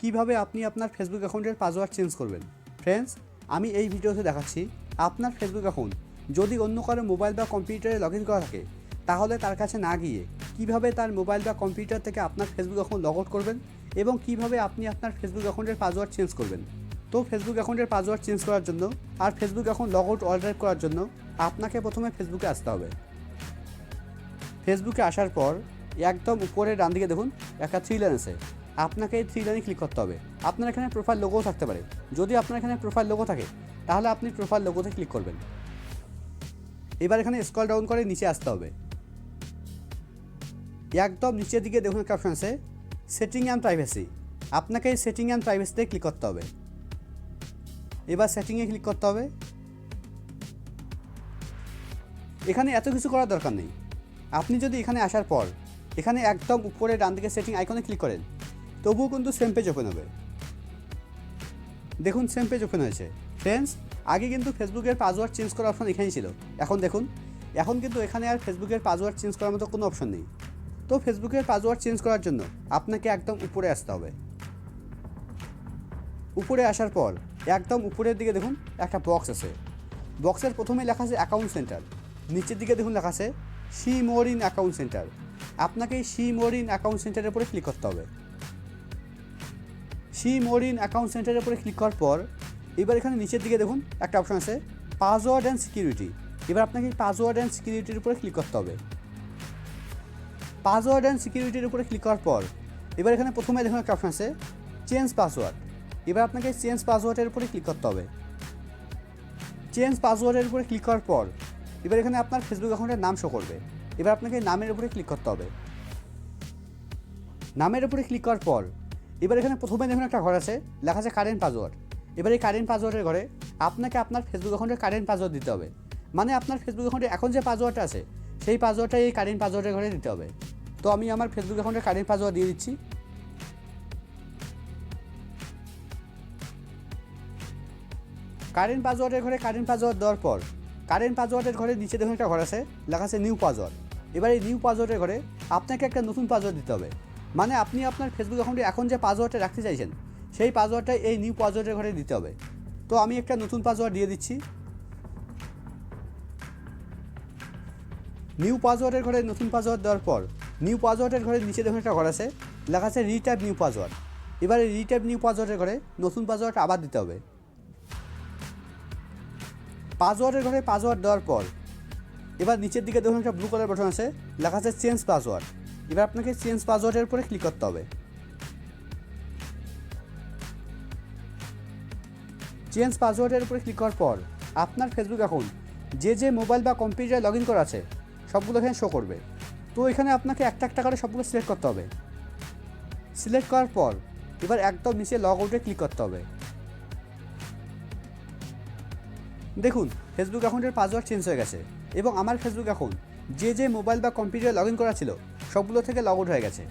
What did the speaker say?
কীভাবে আপনি আপনার ফেসবুক অ্যাকাউন্টের পাসওয়ার্ড চেঞ্জ করবেন? ফ্রেন্ডস আমি এই ভিডিওতে দেখাচ্ছি আপনার ফেসবুক অ্যাকাউন্ট। যদি অন্য কারও মোবাইল বা কম্পিউটারে লগ ইন করা থাকে, তাহলে তার কাছে না গিয়ে কীভাবে তার মোবাইল বা কম্পিউটার থেকে আপনার ফেসবুক অ্যাকাউন্ট লগ আউট করবেন এবং কীভাবে আপনি আপনার ফেসবুক অ্যাকাউন্টের পাসওয়ার্ড চেঞ্জ করবেন? তো ফেসবুক অ্যাকাউন্টের পাসওয়ার্ড চেঞ্জ করার জন্য আর Facebook account log out all করার জন্য আপনাকে প্রথমে ফেসবুকে আসতে হবে। ফেসবুকে আসার পর একদম উপরে ডান দিকে দেখুন, একটা থ্রি লাইন আছে। আপনাকে এই থ্রি লাইনে ক্লিক করতে হবে। আপনার এখানে প্রোফাইল লোগোও থাকতে পারে। যদি আপনার এখানে প্রোফাইল লোগো থাকে, তাহলে আপনি প্রোফাইল লোগোতে ক্লিক করবেন। এবার এখানে স্ক্রল ডাউন করে নিচে আসতে হবে। একদম নিচের দিকে দেখুন একটা অপশন আছে সেটিং অ্যান্ড প্রাইভেসি আপনাকে এই সেটিং অ্যান্ড প্রাইভেসিতে ক্লিক করতে হবে। এবার সেটিংয়ে ক্লিক করতে হবে। এখানে এত কিছু করার দরকার নেই। আপনি যদি এখানে আসার পর, এখানে একদম উপরে ডান দিকে সেটিং আইকনে ক্লিক করেন তবুও কিন্তু সেম পেজ ওপেন হবে। দেখুন সেম পেজ ওপেন হয়েছে। ফ্রেন্ডস আগে কিন্তু ফেসবুকের পাসওয়ার্ড চেঞ্জ করার অপশন এখানেই ছিল। এখন দেখুন, এখন কিন্তু এখানে আর ফেসবুকের পাসওয়ার্ড চেঞ্জ করার মতো কোনো অপশন নেই। তো ফেসবুকের পাসওয়ার্ড চেঞ্জ করার জন্য আপনাকে একদম উপরে আসতে হবে। উপরে আসার পর একদম উপরের দিকে দেখুন একটা বক্স আছে। বক্সের প্রথমে লেখা আছে অ্যাকাউন্ট সেন্টার নিচের দিকে দেখুন লেখা আছে see more in account centre আপনাকে সি মোর ইন অ্যাকাউন্ট সেন্টারের উপরে ক্লিক করতে হবে। সি মোর ইন অ্যাকাউন্ট সেন্টারের উপরে ক্লিক করার পর, এবার এখানে নিচের দিকে দেখুন, একটা অপশন আছে পাসওয়ার্ড অ্যান্ড সিকিউরিটি এবার আপনাকে পাসওয়ার্ড অ্যান্ড সিকিউরিটির উপরে ক্লিক করতে হবে। পাসওয়ার্ড অ্যান্ড সিকিউরিটির উপরে ক্লিক করার পর, এবার এখানে প্রথমে দেখুন একটা অপশন আছে চেঞ্জ পাসওয়ার্ড এবার আপনাকে চেঞ্জ পাসওয়ার্ডের উপরে ক্লিক করতে হবে। চেঞ্জ পাসওয়ার্ডের উপরে ক্লিক করার পর, এবার এখানে আপনার ফেসবুক অ্যাকাউন্টের নাম শো করবে। এবার আপনাকে নামের উপরে ক্লিক করতে হবে। নামের উপরে ক্লিক করার পর এবার এখানে প্রথমে দেখুন একটা ঘর আছে, লেখা আছে কারেন্ট পাসওয়ার্ড এবার এই কারেন্ট পাসওয়ার্ডের ঘরে আপনাকে আপনার ফেসবুক অ্যাকাউন্টের কারেন্ট পাসওয়ার্ড দিতে হবে। মানে আপনার ফেসবুক অ্যাকাউন্টে এখন যে পাসওয়ার্ডটা আছে, সেই পাসওয়ার্ডটা এই কারেন্ট পাসওয়ার্ডের ঘরে দিতে হবে। তো আমি আমার ফেসবুক অ্যাকাউন্টের কারেন্ট পাসওয়ার্ড দিয়ে দিচ্ছি। কারেন্ট পাসওয়ার্ডের ঘরে কারেন্ট পাসওয়ার্ড দেওয়ার পর কারেন্ট পাসওয়ার্ডের ঘরে নিচে দেখুন একটা ঘর আছে, লেখা আছে নিউ পাসওয়ার্ড এবার এই নিউ পাসওয়ার্ডের ঘরে আপনাকে একটা নতুন পাসওয়ার্ড দিতে হবে। মানে আপনি আপনার ফেসবুক অ্যাকাউন্টে এখন যে পাসওয়ার্ডটা রাখতে চাইছেন, সেই পাসওয়ার্ডটা এই নিউ পাসওয়ার্ডের ঘরে দিতে হবে। তো আমি একটা নতুন পাসওয়ার্ড দিয়ে দিচ্ছি। নিউ পাসওয়ার্ডের ঘরে নতুন পাসওয়ার্ড দেওয়ার পর নিউ পাসওয়ার্ডের ঘরে নিচে দেখুন একটা ঘর আছে, লেখা আছে রিটাইপ নিউ পাসওয়ার্ড এবারে রিটাইপ নিউ পাসওয়ার্ডের ঘরে নতুন পাসওয়ার্ডটা আবার দিতে হবে। পাসওয়ার্ডের ঘরে পাসওয়ার্ড দেওয়ার পর, এবার নিচের দিকে দেখুন একটা ব্লু কালার বাটন আছে, লেখা আছে চেঞ্জ পাসওয়ার্ড এবার আপনাকে চেঞ্জ পাসওয়ার্ডের উপরে ক্লিক করতে হবে। চেঞ্জ পাসওয়ার্ডের উপরে ক্লিক করার পর আপনার ফেসবুক অ্যাকাউন্ট যে যে মোবাইল বা কম্পিউটারে লগ ইন করা আছে, সবগুলো এখানে শো করবে। তো এখানে আপনাকে একটা একটা করে সবগুলো সিলেক্ট করতে হবে। সিলেক্ট করার পর এবার একদম নিচে লগ আউটে ক্লিক করতে হবে। দেখুন ফেসবুক অ্যাকাউন্টের পাসওয়ার্ড চেঞ্জ হয়ে গেছে এবং আমার ফেসবুক অ্যাকাউন্ট যে যে মোবাইল বা কম্পিউটারে লগ ইন করা ছিল, সবগুলো থেকে লগ আউট হয়ে গেছে।